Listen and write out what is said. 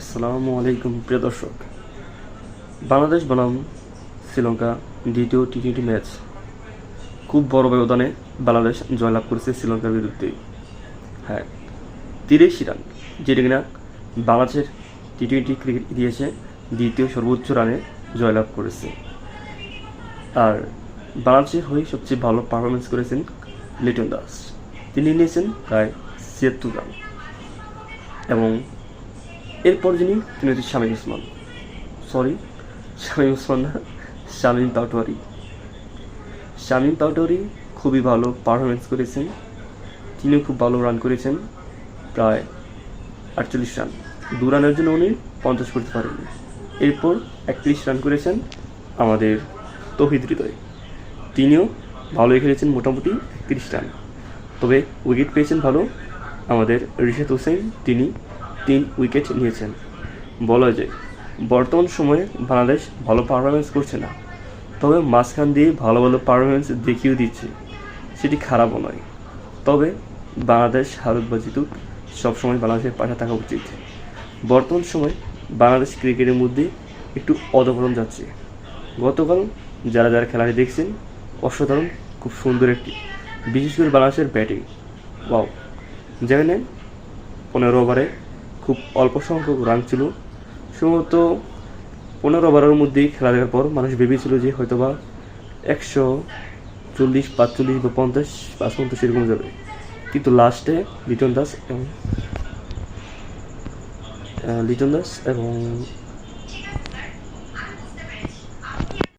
আসসালামু আলাইকুম, প্রিয় দর্শক। বাংলাদেশ বনাম শ্রীলঙ্কা দ্বিতীয় টি টোয়েন্টি ম্যাচ। খুব বড় ব্যবধানে বাংলাদেশ জয়লাভ করেছে শ্রীলঙ্কার বিরুদ্ধে। হ্যাঁ তিরিশ রান, যেটি কিনা বাংলাদেশের টি টোয়েন্টি ক্রিকেট ইতিহাসে দ্বিতীয় সর্বোচ্চ রানে জয়লাভ করেছে। আর বাংলাদেশের হয়ে সবচেয়ে ভালো পারফরমেন্স করেছেন লিটন দাস। তিনি নিয়েছেন প্রায় ছিয়াত্তর রান। এবং এরপর যিনি, তিনি হচ্ছে শামীম ওসমান। সরি শামীম ওসমান না শামীম পাটোয়ারি। শামীম পাটোয়ারি খুবই ভালো পারফরমেন্স করেছেন। তিনিও খুব ভালো রান করেছেন, প্রায় আটচল্লিশ রান দু রানের জন্য উনি পঞ্চাশ করতে পারেননি। এরপর একত্রিশ রান করেছেন আমাদের তহিদ হৃদয়। তিনিও ভালোই খেলেছেন, মোটামুটি একত্রিশ রান তবে উইকেট পেয়েছেন ভালো আমাদের রিশাদ হোসেন, তিনি তিন উইকেট নিয়েছেন। বলা যায়, বর্তমান সময়ে বাংলাদেশ ভালো পারফরমেন্স করছে না। তবে মাঝখান দিয়ে ভালো ভালো পারফরমেন্স দেখিয়েও দিচ্ছে। সেটি খারাপও নয়। তবে বাংলাদেশ হারুক বা জিতুক, সবসময় বাংলাদেশের পাশে থাকা উচিত। বর্তমান সময় বাংলাদেশ ক্রিকেটের মধ্যে একটু অধপতন যাচ্ছে। গতকাল যারা যারা খেলাটি দেখছেন, অসাধারণ, খুব সুন্দর একটি, বিশেষ করে বাংলাদেশের ব্যাটিং ওয়াও যেখানে পনেরো ওভারে খুব অল্প সংখ্যক রান ছিল। সম্ভবত পনেরো ওভারের মধ্যেই খেলা দেখার পর মানুষ ভেবেছিল যে হয়তোবা একশো চল্লিশ, পাঁচচল্লিশ বা পঞ্চাশ, পাঁচ পঞ্চাশ এরকম যাবে। কিন্তু লাস্টে লিটন দাস এবং লিটন দাস এবং